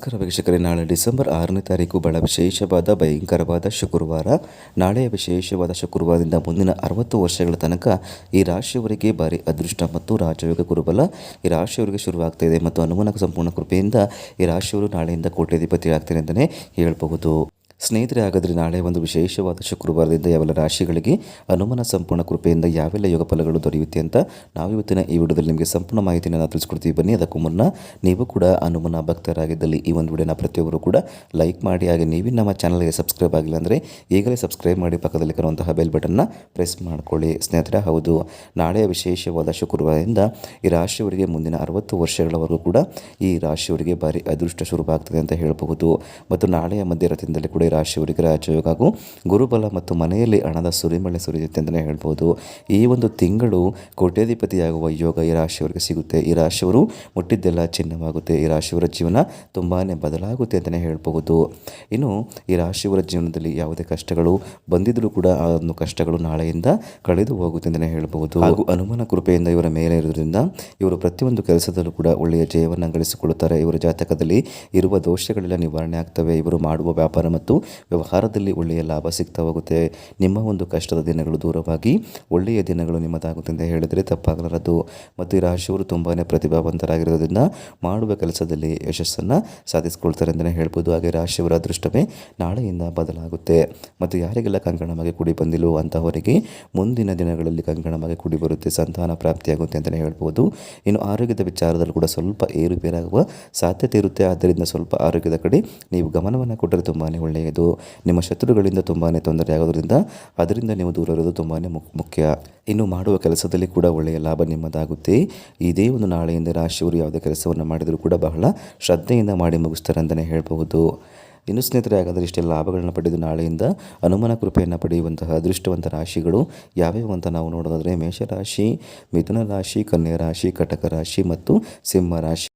ನಮಸ್ಕಾರ ವೀಕ್ಷಕರೇ. ನಾಳೆ ಡಿಸೆಂಬರ್ ಆರನೇ ತಾರೀಕು ಬಹಳ ವಿಶೇಷವಾದ, ಭಯಂಕರವಾದ ಶುಕ್ರವಾರ. ನಾಳೆಯ ವಿಶೇಷವಾದ ಶುಕ್ರವಾರದಿಂದ ಮುಂದಿನ ಅರವತ್ತು ವರ್ಷಗಳ ತನಕ ಈ ರಾಶಿಯವರಿಗೆ ಭಾರಿ ಅದೃಷ್ಟ ಮತ್ತು ರಾಜಯೋಗ ಕುರುಬಲ ಈ ರಾಶಿಯವರಿಗೆ ಶುರುವಾಗ್ತಾ ಇದೆ. ಮತ್ತು ಹನುಮನ ಸಂಪೂರ್ಣ ಕೃಪೆಯಿಂದ ಈ ರಾಶಿಯವರು ನಾಳೆಯಿಂದ ಕೋಟ್ಯಾಧಿಪತಿ ಆಗ್ತಾರೆ ಅಂತಲೇ ಹೇಳಬಹುದು. ಸ್ನೇಹಿತರೆ, ಹಾಗಾದರೆ ನಾಳೆ ಒಂದು ವಿಶೇಷವಾದ ಶುಕ್ರವಾರದಿಂದ ಯಾವೆಲ್ಲ ರಾಶಿಗಳಿಗೆ ಹನುಮನ ಸಂಪೂರ್ಣ ಕೃಪೆಯಿಂದ ಯಾವೆಲ್ಲ ಯೋಗ ಫಲಗಳು ದೊರೆಯುತ್ತೆ ಅಂತ ನಾವು ಇವತ್ತಿನ ಈ ವಿಡಿಯೋದಲ್ಲಿ ನಿಮಗೆ ಸಂಪೂರ್ಣ ಮಾಹಿತಿಯನ್ನು ನಾವು ತಿಳಿಸ್ಕೊಡ್ತೀವಿ. ಬನ್ನಿ, ಅದಕ್ಕೂ ಮುನ್ನ ನೀವು ಕೂಡ ಹನುಮನ ಭಕ್ತರಾಗಿದ್ದಲ್ಲಿ ಈ ಒಂದು ವಿಡಿಯೋನ ಪ್ರತಿಯೊಬ್ಬರು ಕೂಡ ಲೈಕ್ ಮಾಡಿ, ಹಾಗೆ ನೀವೇ ನಮ್ಮ ಚಾನಲ್ಗೆ ಸಬ್ಸ್ಕ್ರೈಬ್ ಆಗಿಲ್ಲ ಅಂದರೆ ಈಗಲೇ ಸಬ್ಸ್ಕ್ರೈಬ್ ಮಾಡಿ ಪಕ್ಕದಲ್ಲಿ ಕರುವಂತಹ ಬೆಲ್ ಬಟನ್ನ ಪ್ರೆಸ್ ಮಾಡ್ಕೊಳ್ಳಿ. ಸ್ನೇಹಿತರೆ, ಹೌದು, ನಾಳೆಯ ವಿಶೇಷವಾದ ಶುಕ್ರವಾರದಿಂದ ಈ ರಾಶಿಯವರಿಗೆ ಮುಂದಿನ ಅರವತ್ತು ವರ್ಷಗಳವರೆಗೂ ಕೂಡ ಈ ರಾಶಿಯವರಿಗೆ ಭಾರಿ ಅದೃಷ್ಟ ಶುರುವಾಗ್ತದೆ ಅಂತ ಹೇಳಬಹುದು. ಮತ್ತು ನಾಳೆಯ ಮಧ್ಯರಾತ್ರಿಯಿಂದಲೇ ಕೂಡ ಈ ರಾಶಿಯವರಿಗೆ ರಾಜಯೋಗ ಹಾಗೂ ಗುರುಬಲ ಮತ್ತು ಮನೆಯಲ್ಲಿ ಹಣದ ಸುರಿಮಳೆ ಸುರಿಯುತ್ತೆ ಅಂತಲೇ ಹೇಳ್ಬೋದು. ಈ ಒಂದು ತಿಂಗಳು ಕೋಟ್ಯಾಧಿಪತಿಯಾಗುವ ಯೋಗ ಈ ರಾಶಿಯವರಿಗೆ ಸಿಗುತ್ತೆ. ಈ ರಾಶಿಯವರು ಮುಟ್ಟಿದ್ದೆಲ್ಲ ಚಿನ್ನವಾಗುತ್ತೆ. ಈ ರಾಶಿಯವರ ಜೀವನ ತುಂಬಾ ಬದಲಾಗುತ್ತೆ ಅಂತಲೇ ಹೇಳ್ಬೋದು ಇನ್ನು ಈ ರಾಶಿಯವರ ಜೀವನದಲ್ಲಿ ಯಾವುದೇ ಕಷ್ಟಗಳು ಬಂದಿದ್ದರೂ ಕೂಡ ಆ ಒಂದು ಕಷ್ಟಗಳು ನಾಳೆಯಿಂದ ಕಳೆದು ಹೋಗುತ್ತೆ ಅಂತಲೇ ಹೇಳಬಹುದು. ಹಾಗೂ ಹನುಮನ ಕೃಪೆಯಿಂದ ಇವರ ಮೇಲೆ ಇರೋದ್ರಿಂದ ಇವರು ಪ್ರತಿಯೊಂದು ಕೆಲಸದಲ್ಲೂ ಕೂಡ ಒಳ್ಳೆಯ ಜಯವನ್ನು ಗಳಿಸಿಕೊಳ್ಳುತ್ತಾರೆ. ಇವರ ಜಾತಕದಲ್ಲಿ ಇರುವ ದೋಷಗಳೆಲ್ಲ ನಿವಾರಣೆ ಆಗ್ತವೆ. ಇವರು ಮಾಡುವ ವ್ಯಾಪಾರ ಮತ್ತು ವ್ಯವಹಾರದಲ್ಲಿ ಒಳ್ಳೆಯ ಲಾಭ ಸಿಗ್ತಾ ಹೋಗುತ್ತೆ ನಿಮ್ಮ ಒಂದು ಕಷ್ಟದ ದಿನಗಳು ದೂರವಾಗಿ ಒಳ್ಳೆಯ ದಿನಗಳು ನಿಮ್ಮದಾಗುತ್ತೆ ಅಂತ ಹೇಳಿದರೆ ತಪ್ಪಾಗಲಾರದು. ಮತ್ತು ಈ ರಾಶಿಯವರು ತುಂಬಾ ಪ್ರತಿಭಾವಂತರಾಗಿರೋದ್ರಿಂದ ಮಾಡುವ ಕೆಲಸದಲ್ಲಿ ಯಶಸ್ಸನ್ನು ಸಾಧಿಸಿಕೊಳ್ತಾರೆ ಅಂತಲೇ ಹೇಳ್ಬೋದು. ಹಾಗೆ ರಾಶಿಯವರ ಅದೃಷ್ಟವೇ ನಾಳೆಯಿಂದ ಬದಲಾಗುತ್ತೆ. ಮತ್ತು ಯಾರಿಗೆಲ್ಲ ಕಂಕಣವಾಗಿ ಕುಡಿ ಬಂದಿಲ್ಲವೋ ಅಂತಹವರಿಗೆ ಮುಂದಿನ ದಿನಗಳಲ್ಲಿ ಕಂಕಣವಾಗಿ ಕುಡಿ ಬರುತ್ತೆ, ಸಂತಾನ ಪ್ರಾಪ್ತಿಯಾಗುತ್ತೆ ಅಂತಲೇ ಹೇಳ್ಬೋದು. ಇನ್ನು ಆರೋಗ್ಯದ ವಿಚಾರದಲ್ಲೂ ಕೂಡ ಸ್ವಲ್ಪ ಏರುಪೇರಾಗುವ ಸಾಧ್ಯತೆ ಇರುತ್ತೆ. ಆದ್ದರಿಂದ ಸ್ವಲ್ಪ ಆರೋಗ್ಯದ ಕಡೆ ನೀವು ಗಮನವನ್ನು ಕೊಟ್ಟರೆ ತುಂಬಾ ಒಳ್ಳೆಯದು ನಿಮ್ಮ ಶತ್ರುಗಳಿಂದ ತುಂಬಾ ತೊಂದರೆ ಆಗೋದ್ರಿಂದ ಅದರಿಂದ ನೀವು ದೂರ ಇರೋದು ತುಂಬಾ ಮುಖ್ಯ. ಇನ್ನು ಮಾಡುವ ಕೆಲಸದಲ್ಲಿ ಕೂಡ ಒಳ್ಳೆಯ ಲಾಭ ನಿಮ್ಮದಾಗುತ್ತೆ. ಇದೇ ಒಂದು ನಾಳೆಯಿಂದ ರಾಶಿಯವರು ಯಾವುದೇ ಕೆಲಸವನ್ನು ಮಾಡಿದರೂ ಕೂಡ ಬಹಳ ಶ್ರದ್ಧೆಯಿಂದ ಮಾಡಿ ಮುಗಿಸ್ತಾರೆ ಅಂತಲೇ ಹೇಳಬಹುದು. ಇನ್ನು ಸ್ನೇಹಿತರೆ, ಹಾಗಾದರೆ ಇಷ್ಟೆಲ್ಲ ಲಾಭಗಳನ್ನು ಪಡೆದು ನಾಳೆಯಿಂದ ಅನುಮಾನ ಕೃಪೆಯನ್ನು ಪಡೆಯುವಂತಹ ಅದೃಷ್ಟವಂತ ರಾಶಿಗಳು ಯಾವ್ಯಾವು ಅಂತ ನಾವು ನೋಡೋದಾದರೆ ಮೇಷರಾಶಿ ಮಿಥುನ ರಾಶಿ, ಕನ್ಯಾ ರಾಶಿ, ಕಟಕ ರಾಶಿ ಮತ್ತು ಸಿಂಹ ರಾಶಿ.